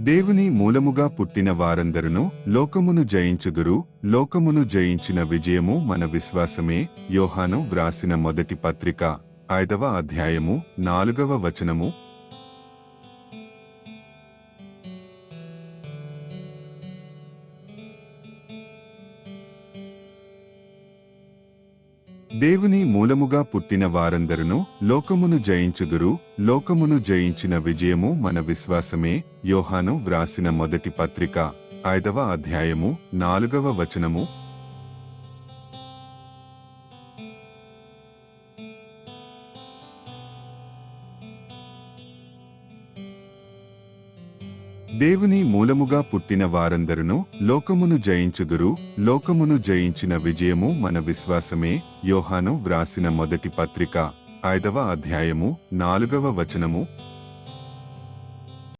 దేవుని మూలముగా పుట్టిన వారందరును లోకమును జయించుదురు. లోకమును జయించిన విజయము మన విశ్వాసమే. యోహాను వ్రాసిన మొదటి పత్రిక ఐదవ అధ్యాయము నాలుగవ వచనము. దేవుని మూలముగా పుట్టిన వారందరును లోకమును జయించుదురు లోకమును జయించిన విజయము మన విశ్వాసమే యోహాను వ్రాసిన మొదటి పత్రిక ఐదవ అధ్యాయము నాలుగవ వచనము దేవుని మూలముగా పుట్టిన వారందరును లోకమును జయించుదురు. లోకమును జయించిన విజయము మన విశ్వాసమే. యోహాను వ్రాసిన మొదటి పత్రిక ఐదవ అధ్యాయము నాలుగవ వచనము.